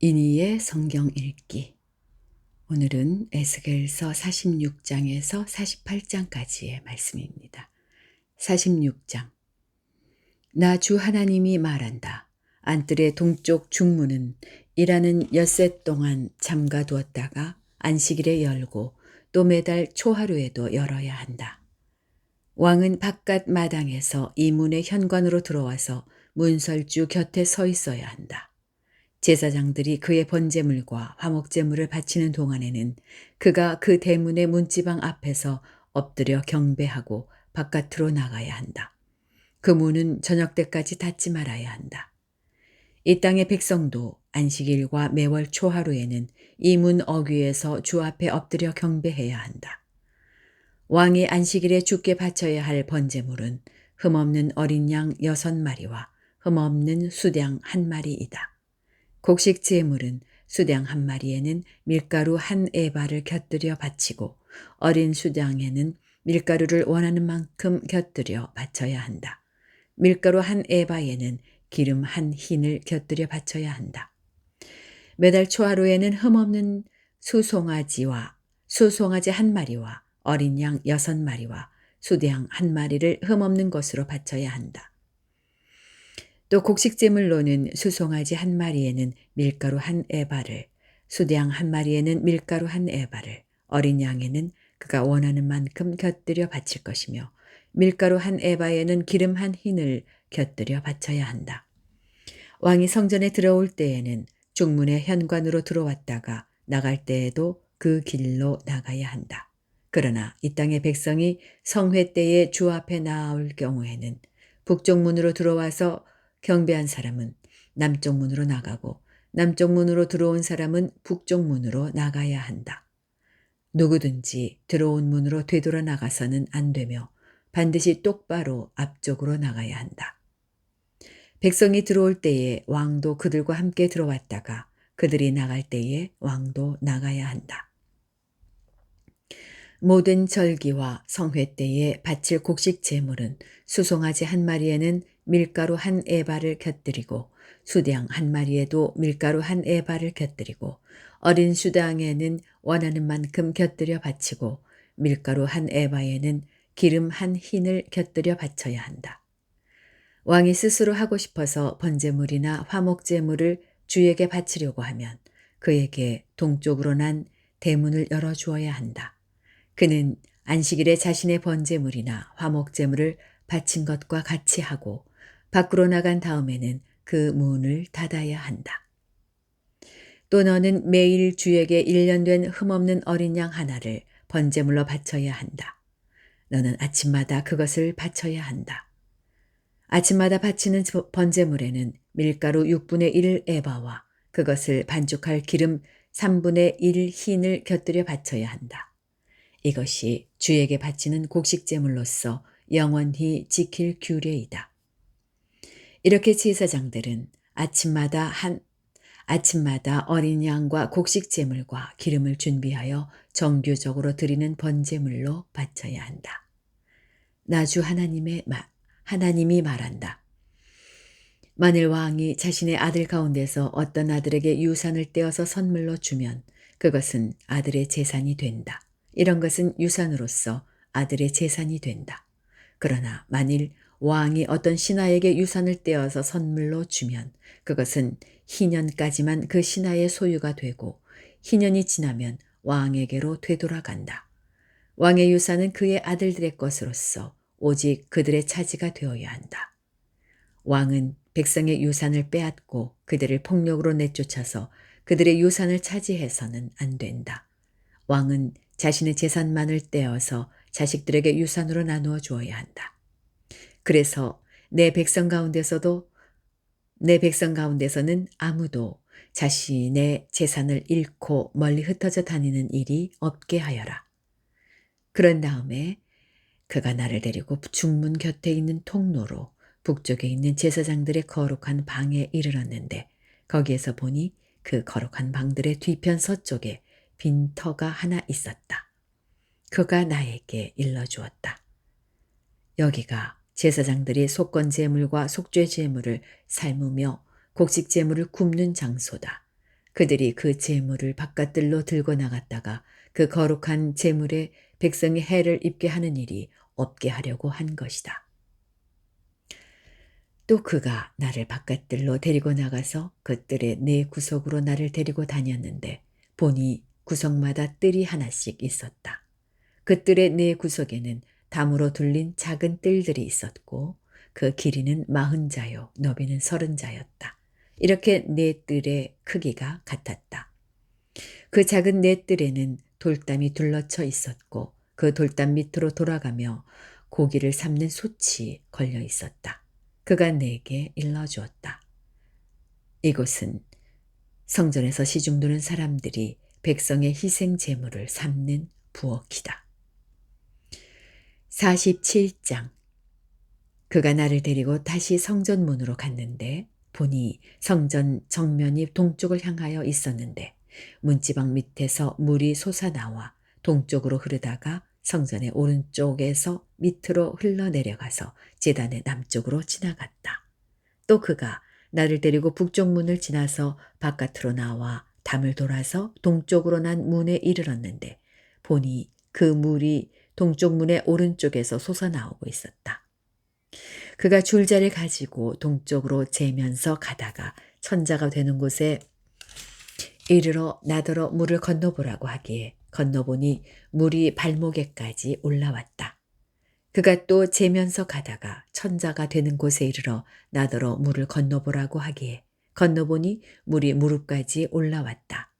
이니의 성경 읽기. 오늘은 에스겔서 46장에서 48장까지의 말씀입니다. 46장. 나 주 하나님이 말한다. 안뜰의 동쪽 중문은 일하는 엿새 동안 잠가 두었다가 안식일에 열고 또 매달 초하루에도 열어야 한다. 왕은 바깥 마당에서 이 문의 현관으로 들어와서 문설주 곁에 서 있어야 한다. 제사장들이 그의 번제물과 화목제물을 바치는 동안에는 그가 그 대문의 문지방 앞에서 엎드려 경배하고 바깥으로 나가야 한다. 그 문은 저녁 때까지 닫지 말아야 한다. 이 땅의 백성도 안식일과 매월 초하루에는 이 문 어귀에서 주 앞에 엎드려 경배해야 한다. 왕이 안식일에 주께 바쳐야 할 번제물은 흠없는 어린 양 여섯 마리와 흠없는 수량 한 마리이다. 곡식 제물은 수량 한 마리에는 밀가루 한 에바를 곁들여 바치고 어린 수량에는 밀가루를 원하는 만큼 곁들여 바쳐야 한다. 밀가루 한 에바에는 기름 한 흰을 곁들여 바쳐야 한다. 매달 초하루에는 흠없는 수송아지와 수송아지 한 마리와 어린 양 여섯 마리와 수량 한 마리를 흠없는 것으로 바쳐야 한다. 또 곡식제물로는 수송아지 한 마리에는 밀가루 한 에바를, 수량 한 마리에는 밀가루 한 에바를, 어린 양에는 그가 원하는 만큼 곁들여 바칠 것이며 밀가루 한 에바에는 기름 한 흰을 곁들여 바쳐야 한다. 왕이 성전에 들어올 때에는 중문의 현관으로 들어왔다가 나갈 때에도 그 길로 나가야 한다. 그러나 이 땅의 백성이 성회 때에 주 앞에 나올 경우에는 북쪽 문으로 들어와서 경배한 사람은 남쪽 문으로 나가고 남쪽 문으로 들어온 사람은 북쪽 문으로 나가야 한다. 누구든지 들어온 문으로 되돌아 나가서는 안 되며 반드시 똑바로 앞쪽으로 나가야 한다. 백성이 들어올 때에 왕도 그들과 함께 들어왔다가 그들이 나갈 때에 왕도 나가야 한다. 모든 절기와 성회 때에 바칠 곡식 제물은 수송아지 한 마리에는 밀가루 한 에바를 곁들이고 수당 한 마리에도 밀가루 한 에바를 곁들이고 어린 수당에는 원하는 만큼 곁들여 바치고 밀가루 한 에바에는 기름 한 흰을 곁들여 바쳐야 한다. 왕이 스스로 하고 싶어서 번제물이나 화목제물을 주에게 바치려고 하면 그에게 동쪽으로 난 대문을 열어 주어야 한다. 그는 안식일에 자신의 번제물이나 화목제물을 바친 것과 같이 하고 밖으로 나간 다음에는 그 문을 닫아야 한다. 또 너는 매일 주에게 1년 된 흠없는 어린 양 하나를 번제물로 바쳐야 한다. 너는 아침마다 그것을 바쳐야 한다. 아침마다 바치는 번제물에는 밀가루 6분의 1 에바와 그것을 반죽할 기름 3분의 1 흰을 곁들여 바쳐야 한다. 이것이 주에게 바치는 곡식제물로서 영원히 지킬 규례이다. 이렇게 제사장들은 아침마다 한 아침마다 어린 양과 곡식 제물과 기름을 준비하여 정규적으로 드리는 번제물로 바쳐야 한다. 나주 하나님의 말, 하나님이 말한다. 만일 왕이 자신의 아들 가운데서 어떤 아들에게 유산을 떼어서 선물로 주면 그것은 아들의 재산이 된다. 이런 것은 유산으로서 아들의 재산이 된다. 그러나 만일 왕이 어떤 신하에게 유산을 떼어서 선물로 주면 그것은 희년까지만 그 신하의 소유가 되고 희년이 지나면 왕에게로 되돌아간다. 왕의 유산은 그의 아들들의 것으로서 오직 그들의 차지가 되어야 한다. 왕은 백성의 유산을 빼앗고 그들을 폭력으로 내쫓아서 그들의 유산을 차지해서는 안 된다. 왕은 자신의 재산만을 떼어서 자식들에게 유산으로 나누어 주어야 한다. 그래서 내 백성 가운데서도 내 백성 가운데서는 아무도 자신의 재산을 잃고 멀리 흩어져 다니는 일이 없게 하여라. 그런 다음에 그가 나를 데리고 중문 곁에 있는 통로로 북쪽에 있는 제사장들의 거룩한 방에 이르렀는데 거기에서 보니 그 거룩한 방들의 뒤편 서쪽에 빈 터가 하나 있었다. 그가 나에게 일러 주었다. 여기가 제사장들이 속건 제물과 속죄 제물을 삶으며 곡식 제물을 굽는 장소다. 그들이 그 재물을 바깥들로 들고 나갔다가 그 거룩한 재물에 백성이 해를 입게 하는 일이 없게 하려고 한 것이다. 또 그가 나를 바깥들로 데리고 나가서 그 뜰의 네 구석으로 나를 데리고 다녔는데 보니 구석마다 뜰이 하나씩 있었다. 그 뜰의 네 구석에는 담으로 둘린 작은 뜰들이 있었고 그 길이는 마흔 자요 너비는 서른 자였다. 이렇게 네 뜰의 크기가 같았다. 그 작은 네 뜰에는 돌담이 둘러쳐 있었고 그 돌담 밑으로 돌아가며 고기를 삶는 솥이 걸려 있었다. 그가 내게 일러주었다. 이곳은 성전에서 시중 두는 사람들이 백성의 희생 제물을 삶는 부엌이다. 47장 그가 나를 데리고 다시 성전 문으로 갔는데 보니 성전 정면이 동쪽을 향하여 있었는데 문지방 밑에서 물이 솟아나와 동쪽으로 흐르다가 성전의 오른쪽에서 밑으로 흘러내려가서 제단의 남쪽으로 지나갔다. 또 그가 나를 데리고 북쪽 문을 지나서 바깥으로 나와 담을 돌아서 동쪽으로 난 문에 이르렀는데 보니 그 물이 동쪽 문의 오른쪽에서 솟아나오고 있었다. 그가 줄자를 가지고 동쪽으로 재면서 가다가 천자가 되는 곳에 이르러 나더러 물을 건너보라고 하기에 건너보니 물이 발목에까지 올라왔다. 그가 또 재면서 가다가 천자가 되는 곳에 이르러 나더러 물을 건너보라고 하기에 건너보니 물이 무릎까지 올라왔다.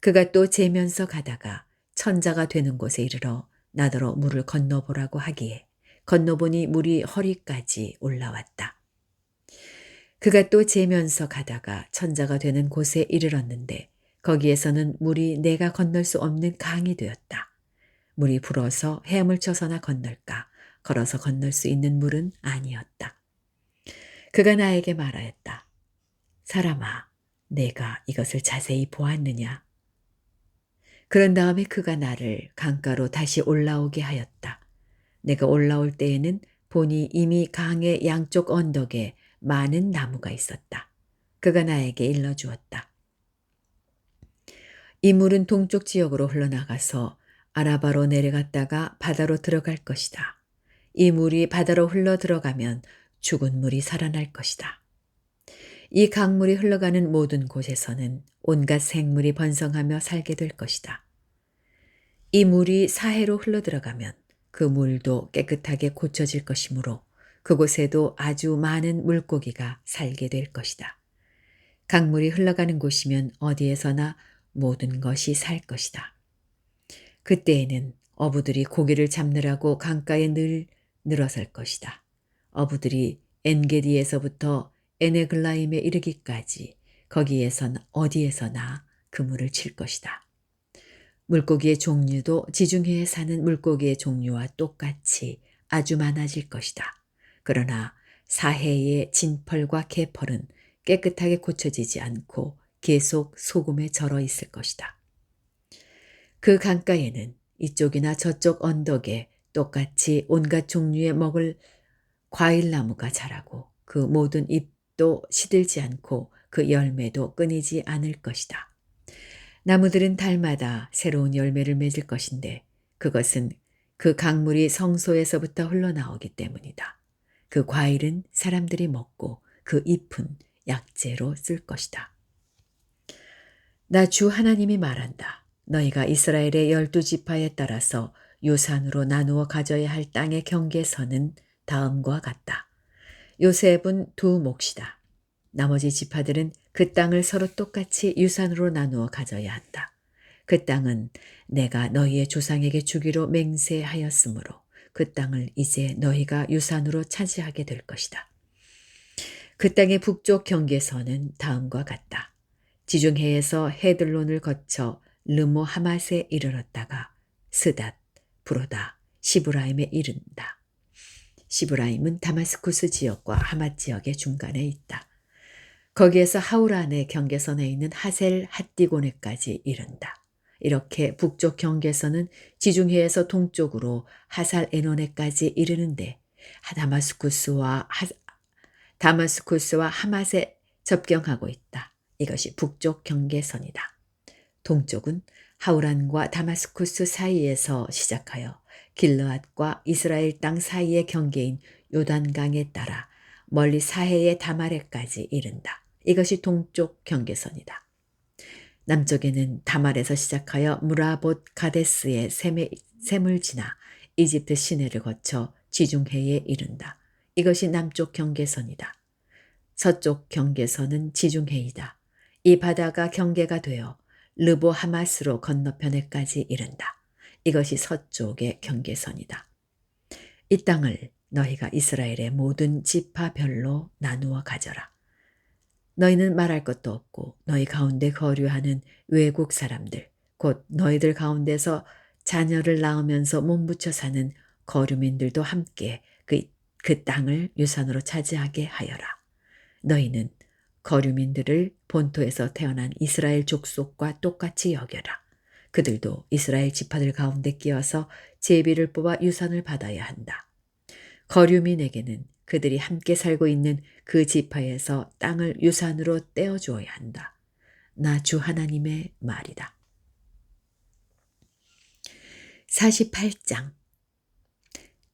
그가 또 재면서 가다가 천자가 되는 곳에 이르러 나더러 물을 건너보라고 하기에 건너보니 물이 허리까지 올라왔다. 그가 또 재면서 가다가 천자가 되는 곳에 이르렀는데 거기에서는 물이 내가 건널 수 없는 강이 되었다. 물이 불어서 헤엄을 쳐서나 건널까 걸어서 건널 수 있는 물은 아니었다. 그가 나에게 말하였다. 사람아, 내가 이것을 자세히 보았느냐? 그런 다음에 그가 나를 강가로 다시 올라오게 하였다. 내가 올라올 때에는 보니 이미 강의 양쪽 언덕에 많은 나무가 있었다. 그가 나에게 일러주었다. 이 물은 동쪽 지역으로 흘러나가서 아라바로 내려갔다가 바다로 들어갈 것이다. 이 물이 바다로 흘러 들어가면 죽은 물이 살아날 것이다. 이 강물이 흘러가는 모든 곳에서는 온갖 생물이 번성하며 살게 될 것이다. 이 물이 사해로 흘러 들어가면 그 물도 깨끗하게 고쳐질 것이므로 그곳에도 아주 많은 물고기가 살게 될 것이다. 강물이 흘러가는 곳이면 어디에서나 모든 것이 살 것이다. 그때에는 어부들이 고기를 잡느라고 강가에 늘 늘어설 것이다. 어부들이 엔게디에서부터 에네글라임에 이르기까지 거기에선 어디에서나 그물을 칠 것이다. 물고기의 종류도 지중해에 사는 물고기의 종류와 똑같이 아주 많아질 것이다. 그러나 사해의 진펄과 개펄은 깨끗하게 고쳐지지 않고 계속 소금에 절어 있을 것이다. 그 강가에는 이쪽이나 저쪽 언덕에 똑같이 온갖 종류의 먹을 과일나무가 자라고 그 모든 잎도 시들지 않고 그 열매도 끊이지 않을 것이다. 나무들은 달마다 새로운 열매를 맺을 것인데 그것은 그 강물이 성소에서부터 흘러나오기 때문이다. 그 과일은 사람들이 먹고 그 잎은 약재로 쓸 것이다. 나 주 하나님이 말한다. 너희가 이스라엘의 열두 지파에 따라서 유산으로 나누어 가져야 할 땅의 경계선은 다음과 같다. 요셉은 두 몫이다. 나머지 지파들은 그 땅을 서로 똑같이 유산으로 나누어 가져야 한다. 그 땅은 내가 너희의 조상에게 주기로 맹세하였으므로 그 땅을 이제 너희가 유산으로 차지하게 될 것이다. 그 땅의 북쪽 경계선은 다음과 같다. 지중해에서 헤들론을 거쳐 르모 하맛에 이르렀다가 스닷, 브로다, 시브라임에 이른다. 시브라임은 다마스쿠스 지역과 하맛 지역의 중간에 있다. 거기에서 하우란의 경계선에 있는 하셀 핫디고네까지 이른다. 이렇게 북쪽 경계선은 지중해에서 동쪽으로 하살 에노네까지 이르는데 다마스쿠스와 하, 다마스쿠스와 하맛에 접경하고 있다. 이것이 북쪽 경계선이다. 동쪽은 하우란과 다마스쿠스 사이에서 시작하여 길르앗과 이스라엘 땅 사이의 경계인 요단강에 따라 멀리 사해의 다마레까지 이른다. 이것이 동쪽 경계선이다. 남쪽에는 다말에서 시작하여 무라봇 가데스의 샘을 지나 이집트 시내를 거쳐 지중해에 이른다. 이것이 남쪽 경계선이다. 서쪽 경계선은 지중해이다. 이 바다가 경계가 되어 르보 하마스로 건너편에까지 이른다. 이것이 서쪽의 경계선이다. 이 땅을 너희가 이스라엘의 모든 지파별로 나누어 가져라. 너희는 말할 것도 없고 너희 가운데 거류하는 외국 사람들, 곧 너희들 가운데서 자녀를 낳으면서 몸붙여 사는 거류민들도 함께 그, 그 땅을 유산으로 차지하게 하여라. 너희는 거류민들을 본토에서 태어난 이스라엘 족속과 똑같이 여겨라. 그들도 이스라엘 지파들 가운데 끼어서 제비를 뽑아 유산을 받아야 한다. 거류민에게는 그들이 함께 살고 있는 그 지파에서 땅을 유산으로 떼어 주어야 한다. 나 주 하나님의 말이다. 48장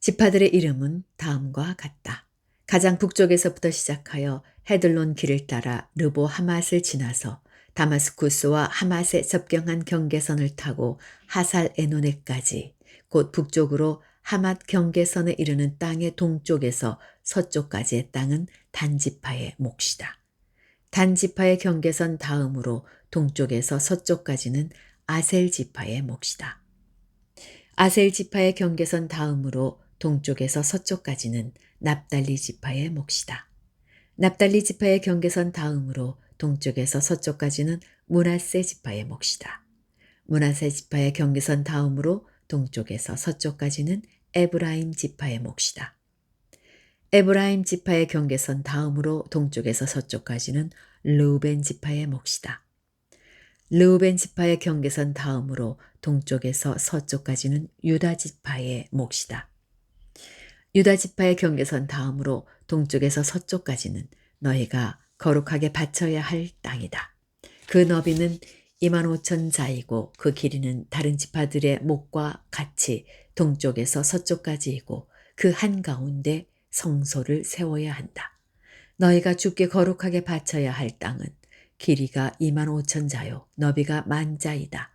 지파들의 이름은 다음과 같다. 가장 북쪽에서부터 시작하여 헤들론 길을 따라 르보 하맛을 지나서 다마스쿠스와 하맛에 접경한 경계선을 타고 하살 에노네까지 곧 북쪽으로 하맛 경계선에 이르는 땅의 동쪽에서 서쪽까지의 땅은 단지파의 몫이다. 단지파의 경계선 다음으로 동쪽에서 서쪽까지는 아셀 지파의 몫이다. 아셀 지파의 경계선 다음으로 동쪽에서 서쪽까지는 납달리 지파의 몫이다. 납달리 지파의 경계선 다음으로 동쪽에서 서쪽까지는 문하세 지파의 몫이다. 문하세 지파의 경계선 다음으로 동쪽에서 서쪽까지는 에브라임 지파의 몫이다. 에브라임 지파의 경계선 다음으로 동쪽에서 서쪽까지는 르우벤 지파의 몫이다. 르우벤 지파의 경계선 다음으로 동쪽에서 서쪽까지는 유다 지파의 몫이다. 유다 지파의 경계선 다음으로 동쪽에서 서쪽까지는 너희가 거룩하게 바쳐야 할 땅이다. 그 너비는 2만 5천 자이고 그 길이는 다른 지파들의 목과 같이 동쪽에서 서쪽까지이고 그 한가운데 성소를 세워야 한다. 너희가 주께 거룩하게 바쳐야 할 땅은 길이가 2만 5천 자요 너비가 만 자이다.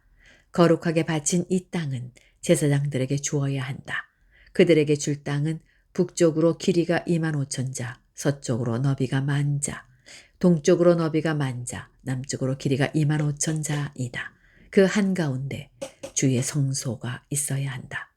거룩하게 바친 이 땅은 제사장들에게 주어야 한다. 그들에게 줄 땅은 북쪽으로 길이가 2만 5천 자, 서쪽으로 너비가 만 자, 동쪽으로 너비가 만 자, 남쪽으로 길이가 2만 5천 자이다. 그 한가운데 주의 성소가 있어야 한다.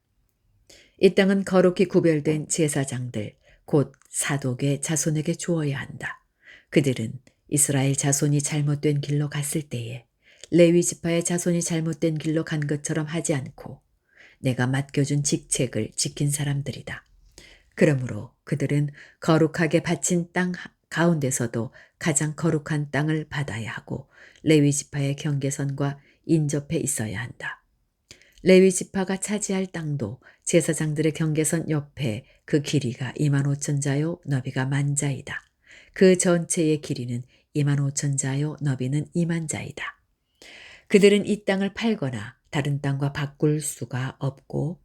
이 땅은 거룩히 구별된 제사장들, 곧 사독의 자손에게 주어야 한다. 그들은 이스라엘 자손이 잘못된 길로 갔을 때에 레위 지파의 자손이 잘못된 길로 간 것처럼 하지 않고 내가 맡겨준 직책을 지킨 사람들이다. 그러므로 그들은 거룩하게 바친 땅 가운데서도 가장 거룩한 땅을 받아야 하고 레위 지파의 경계선과 인접해 있어야 한다. 레위 지파가 차지할 땅도 제사장들의 경계선 옆에 그 길이가 2만 5천 자요 너비가 만 자이다. 그 전체의 길이는 2만 5천 자요 너비는 2만 자이다. 그들은 이 땅을 팔거나 다른 땅과 바꿀 수가 없고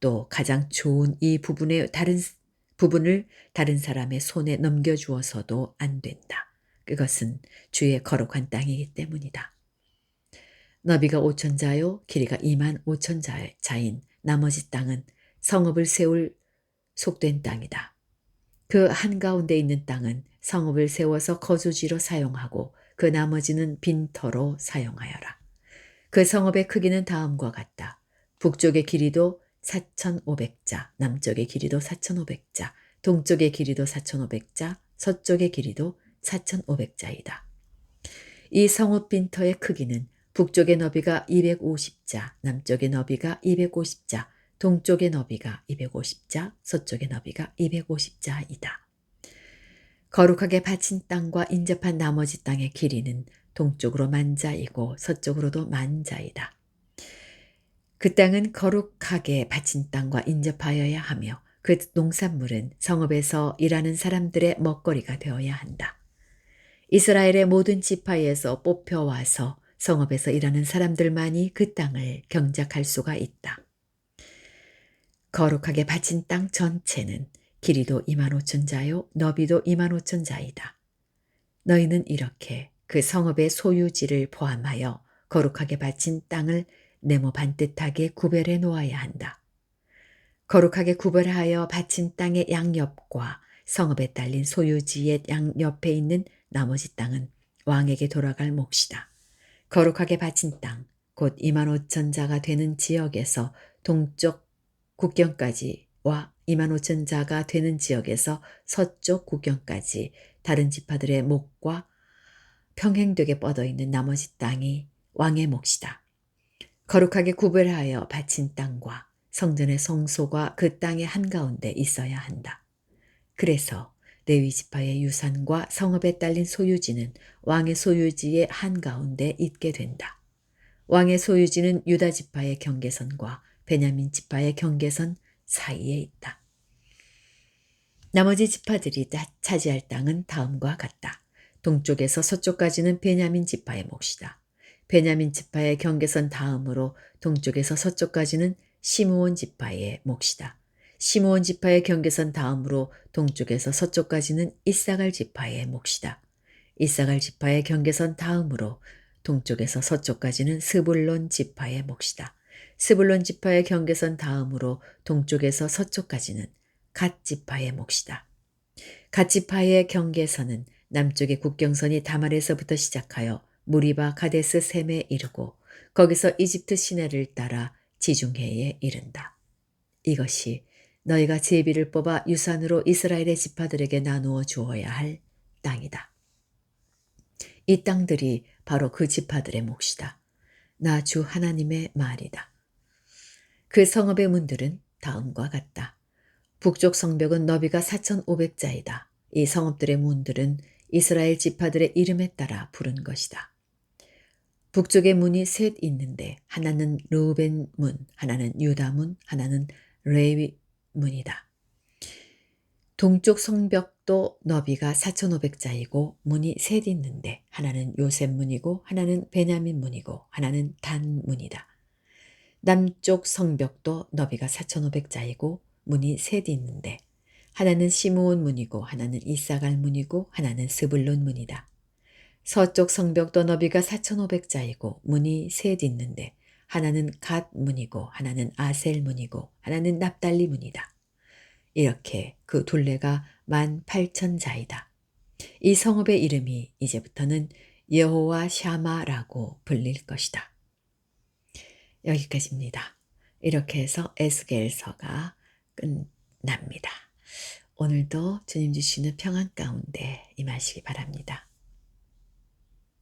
또 가장 좋은 이 부분의 다른 부분을 다른 사람의 손에 넘겨주어서도 안 된다. 그것은 주의 거룩한 땅이기 때문이다. 너비가 5천 자요, 길이가 2만 5천 자인 나머지 땅은 성읍을 세울 속된 땅이다. 그 한가운데 있는 땅은 성읍을 세워서 거주지로 사용하고 그 나머지는 빈터로 사용하여라. 그 성읍의 크기는 다음과 같다. 북쪽의 길이도 4,500자, 남쪽의 길이도 4,500자, 동쪽의 길이도 4,500자, 서쪽의 길이도 4,500자이다. 이 성읍 빈터의 크기는 북쪽의 너비가 250자, 남쪽의 너비가 250자, 동쪽의 너비가 250자, 서쪽의 너비가 250자이다. 거룩하게 바친 땅과 인접한 나머지 땅의 길이는 동쪽으로 만자이고 서쪽으로도 만자이다. 그 땅은 거룩하게 바친 땅과 인접하여야 하며 그 농산물은 성읍에서 일하는 사람들의 먹거리가 되어야 한다. 이스라엘의 모든 지파에서 뽑혀와서 성읍에서 일하는 사람들만이 그 땅을 경작할 수가 있다. 거룩하게 바친 땅 전체는 길이도 2만 5천 자요 너비도 2만 5천 자이다. 너희는 이렇게 그 성읍의 소유지를 포함하여 거룩하게 바친 땅을 네모 반듯하게 구별해 놓아야 한다. 거룩하게 구별하여 바친 땅의 양옆과 성읍에 딸린 소유지의 양옆에 있는 나머지 땅은 왕에게 돌아갈 몫이다. 거룩하게 바친 땅, 곧 2만 5천 자가 되는 지역에서 동쪽 국경까지와 2만 5천 자가 되는 지역에서 서쪽 국경까지 다른 지파들의 몫과 평행되게 뻗어 있는 나머지 땅이 왕의 몫이다. 거룩하게 구별하여 바친 땅과 성전의 성소가 그 땅의 한가운데 있어야 한다. 그래서 레위 지파의 유산과 성읍에 딸린 소유지는 왕의 소유지의 한가운데 있게 된다. 왕의 소유지는 유다 지파의 경계선과 베냐민 지파의 경계선 사이에 있다. 나머지 지파들이 차지할 땅은 다음과 같다. 동쪽에서 서쪽까지는 베냐민 지파의 몫이다. 베냐민 지파의 경계선 다음으로 동쪽에서 서쪽까지는 시므온 지파의 몫이다. 시므온 지파의 경계선 다음으로 동쪽에서 서쪽까지는 이사갈 지파의 몫이다. 이사갈 지파의 경계선 다음으로 동쪽에서 서쪽까지는 스불론 지파의 몫이다. 스불론 지파의 경계선 다음으로 동쪽에서 서쪽까지는 갓 지파의 몫이다. 갓 지파의 경계선은 남쪽의 국경선이 다말에서부터 시작하여 무리바 가데스 셈에 이르고 거기서 이집트 시내를 따라 지중해에 이른다. 이것이 너희가 제비를 뽑아 유산으로 이스라엘의 지파들에게 나누어 주어야 할 땅이다. 이 땅들이 바로 그 지파들의 몫이다. 나 주 하나님의 말이다. 그 성읍의 문들은 다음과 같다. 북쪽 성벽은 너비가 4,500자이다. 이 성읍들의 문들은 이스라엘 지파들의 이름에 따라 부른 것이다. 북쪽의 문이 셋 있는데 하나는 루벤 문, 하나는 유다 문, 하나는 레위 문이다. 동쪽 성벽도 너비가 4,500자이고 문이 셋 있는데 하나는 요셉 문이고 하나는 베냐민 문이고 하나는 단 문이다. 남쪽 성벽도 너비가 4,500자이고 문이 셋 있는데 하나는 시므온 문이고 하나는 이사갈 문이고 하나는 스불론 문이다. 서쪽 성벽도 너비가 4,500자이고 문이 셋 있는데 하나는 갓 문이고 하나는 아셀 문이고 하나는 납달리 문이다. 이렇게 그 둘레가 만 8천 자이다. 이 성읍의 이름이 이제부터는 여호와 샤마라고 불릴 것이다. 여기까지입니다. 이렇게 해서 에스겔서가 끝납니다. 오늘도 주님 주시는 평안 가운데 임하시기 바랍니다.